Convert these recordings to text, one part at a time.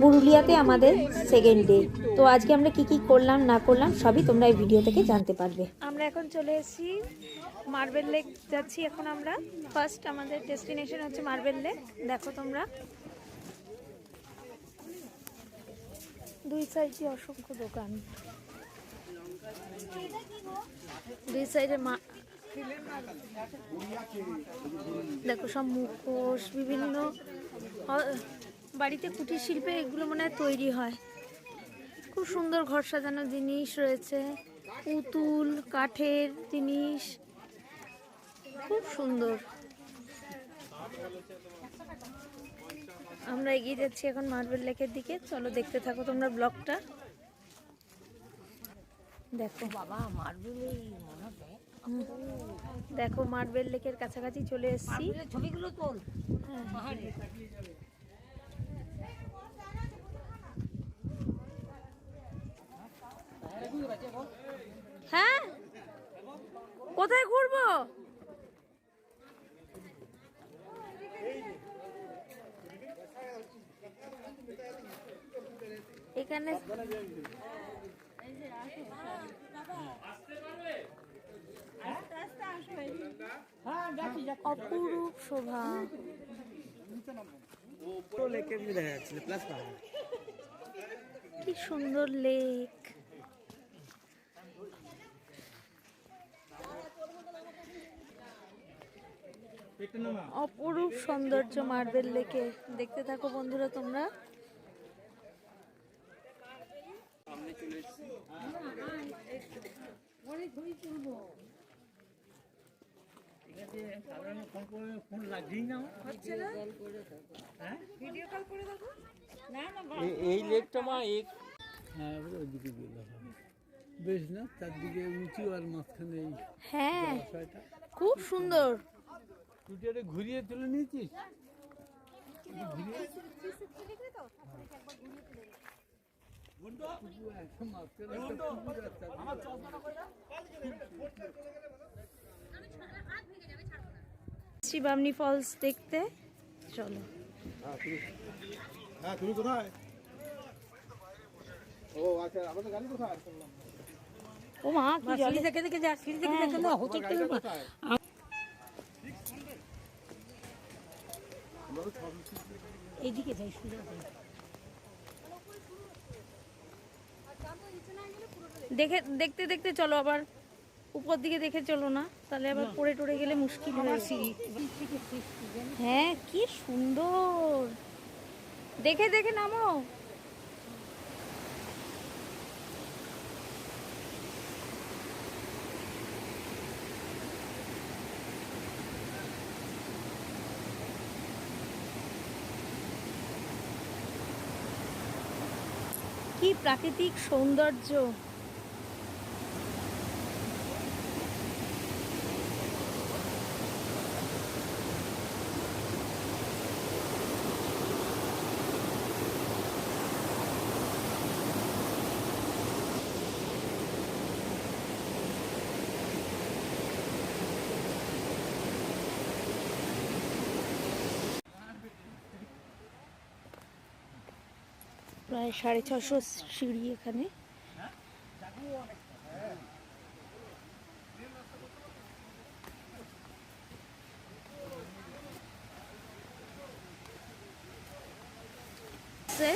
পুরুলিয়াতে আমাদের second day তো আজকে আমরা কি কি করলাম, না করলাম, সবই তোমরা এই ভিডিও থেকে জানতে পারবে। আমরা এখন চলে এসেছি মার্বেল লেক যাচ্ছি এখন আমরা। ফার্স্ট আমাদের ডেস্টিনেশন হচ্ছে মার্বেল লেক দেখো তোমরা। দুই সাইডে অসংখ্য দোকান। দুই সাইডে দেখো সব মুখোশ, বিভিন্ন বাড়িতে কুটির শিল্পে এগুলো মনে হয় তৈরি হয়। খুব সুন্দর ঘর সাজানো জিনিস রয়েছে পুতুল কাঠের জিনিস খুব সুন্দর। আমরা এগিয়ে যাচ্ছি এখন মার্বেল লেকের দিকে। চলো দেখতে থাকো তোমরা ব্লগটা। দেখো। বাবা মার্বেল দেখো মার্বেল লেকের কাছাকাছি চলে এসেছি। ছবিগুলো তোল। হ্যাঁ? কোথায় ঘুরবো? এখানে অপরূপ শোভা। কি সুন্দর লেক। অপরূপ সৌন্দর্য মার্বেল লেকে। দেখতে থাকো বন্ধুরা তোমরা। এই লেকটা মা এক হ্যাঁ ওইদিকে বেশ না চারদিকে উঁচু আর মাঝখানে হ্যাঁ খুব সুন্দর। এটা ঘুরিয়ে তুলে নিয়েছিস? বামনি ফলস দেখতে। চলো। হ্যাঁ তুমি কোথায়? ও আচ্ছা আমাদের গাড়ি কোথায়? ও মা দেখে দেখে যা দেখে দেখে না এইদিকে যাই সোজা যাই দেখে দেখতে দেখতে চলো আবার। উপর দিকে দেখে চলো না তাহলে আবার পড়ে টড়ে গেলে মুশকিল হয়ে। হ্যাঁ কি সুন্দর। দেখে দেখে নামো। কি প্রাকৃতিক সৌন্দর্য প্রায় সাড়ে ছশো সিঁড়ি এখানে। সে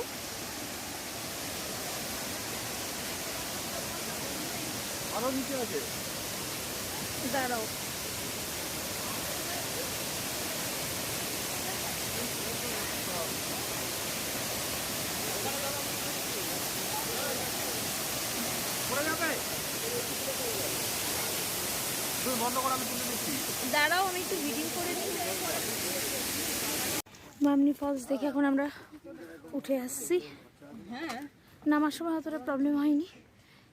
আরও নিচে আছে? দাঁড়াও পড়ে যাবে তুমি বন্ধ করে আমি তুলে দিচ্ছি। দাঁড়াও আমি একটু ভিডিও করে নিই। মামনি ফলস দেখে এখন আমরা উঠে আসছি। হ্যাঁ। নামার সময় অতটা প্রবলেম হয়নি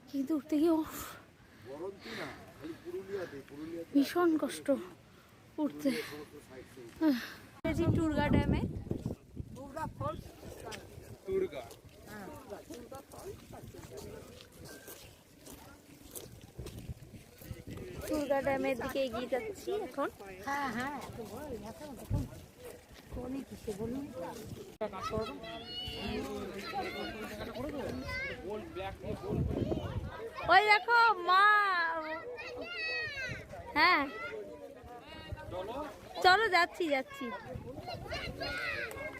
কিন্তু উঠতে গিয়ে উফ, ভীষণ কষ্ট উঠতে। টুরগা ড্যামে দুর্গা টুরগা ড্যামের দিকে এগিয়ে যাচ্ছি এখন। হ্যাঁ হ্যাঁ ওই দেখো মা। হ্যাঁ। চলো যাচ্ছি যাচ্ছি।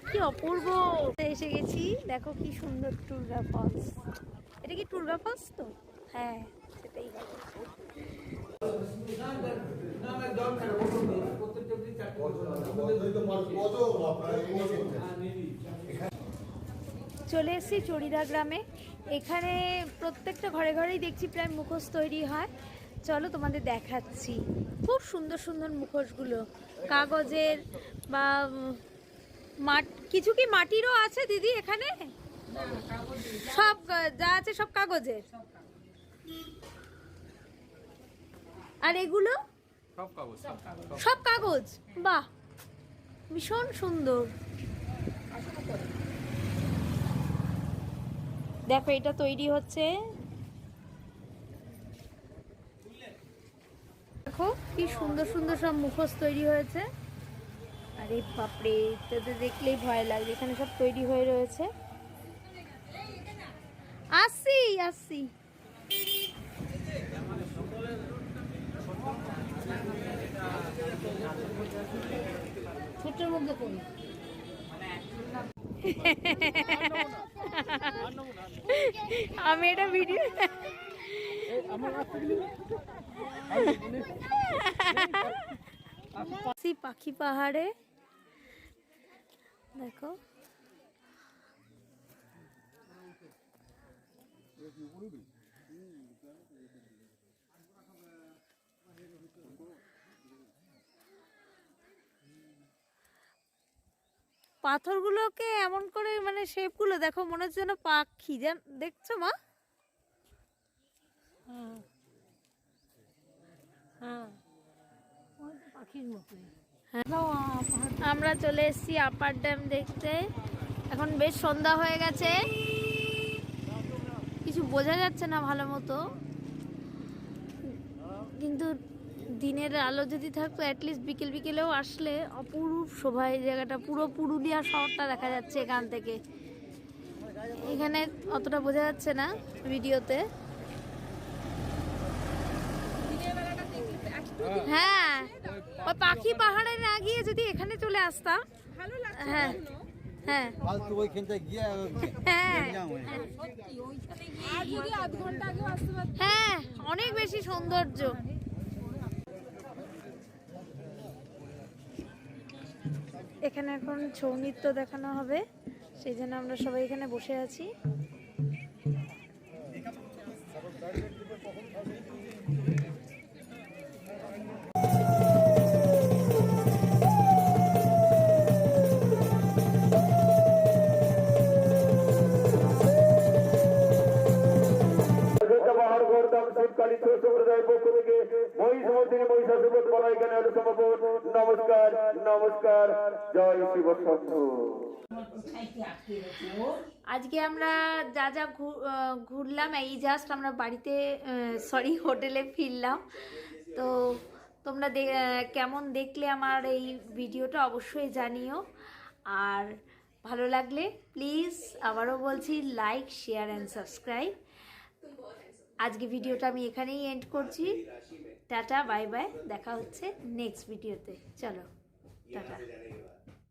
কি অপূর্ব। এসে গেছি। দেখো কি সুন্দর টুরগা ফলস। এটা কি টুরগা ফলস তো? হ্যাঁ সেটাই। চলে এসেছি চড়িদা গ্রামে। এখানে প্রত্যেকটা ঘরে ঘরেই দেখছি প্রায় মুখোশ তৈরি হয়। চলো তোমাদের দেখাচ্ছি। খুব সুন্দর সুন্দর মুখোশগুলো। কাগজের বা মাট কিছু কি মাটিরও আছে দিদি এখানে? সব যা আছে সব কাগজের। আর এগুলো? সব কাগজ বাহ ভীষণ সুন্দর। দেখো এটা তৈরি হচ্ছে। দেখো কি সুন্দর সুন্দর সব মুখোশ তৈরি হয়েছে। আরে বাপরে তাদের দেখলেই ভয় লাগবে এখানে সব তৈরি হয়ে রয়েছে। আসছি আসছি ছোট্টের মধ্যে করি আমি এটা ভিডিও পাখি পাহাড়ে। দেখো। পাথরগুলোকে এমন করে মানে শেপগুলো দেখো মনে হচ্ছে যেন পাখি। যেন দেখছ মা? হ্যাঁ। হ্যাঁ। হ্যাঁ। আমরা চলে এসেছি আপার ড্যাম দেখতে। এখন বেশ সন্ধ্যা হয়ে গেছে। কিছু বোঝা যাচ্ছে না ভালো মতো। কিন্তু দিনের আলো যদি থাকতো অ্যাটলিস্ট বিকেল বিকেলেও আসলে অপরূপ শোভা এই জায়গাটা পুরো পুরুলিয়া শহরটা দেখা যাচ্ছে এখান থেকে। এখানে অতটা বোঝা যাচ্ছে না ভিডিওতে। হ্যাঁ ওই পাখি পাহাড়ে না গিয়ে যদি এখানে চলে আসতাম। হ্যাঁ হ্যাঁ। হ্যাঁ। হ্যাঁ অনেক বেশি সৌন্দর্য। এখানে এখন ছৌ নৃত্য দেখানো হবে সেই জন্য আমরা সবাই এখানে বসে আছি। নমস্কার নমস্কার, জয় শিব আজকে আমরা যা যা ঘুরলাম, এই জাস্ট আমরা বাড়িতে সরি হোটেলে ফিরলাম। তো তোমরা কেমন দেখলে আমার এই ভিডিওটা অবশ্যই জানিও। আর ভালো লাগলে প্লিজ আবারও বলছি লাইক শেয়ার অ্যান্ড সাবস্ক্রাইব আজকে ভিডিওটা আমি এখানেই এন্ড করছি। টাটা বাই বাই দেখা হচ্ছে নেক্সট ভিডিওতে চলো টাটা।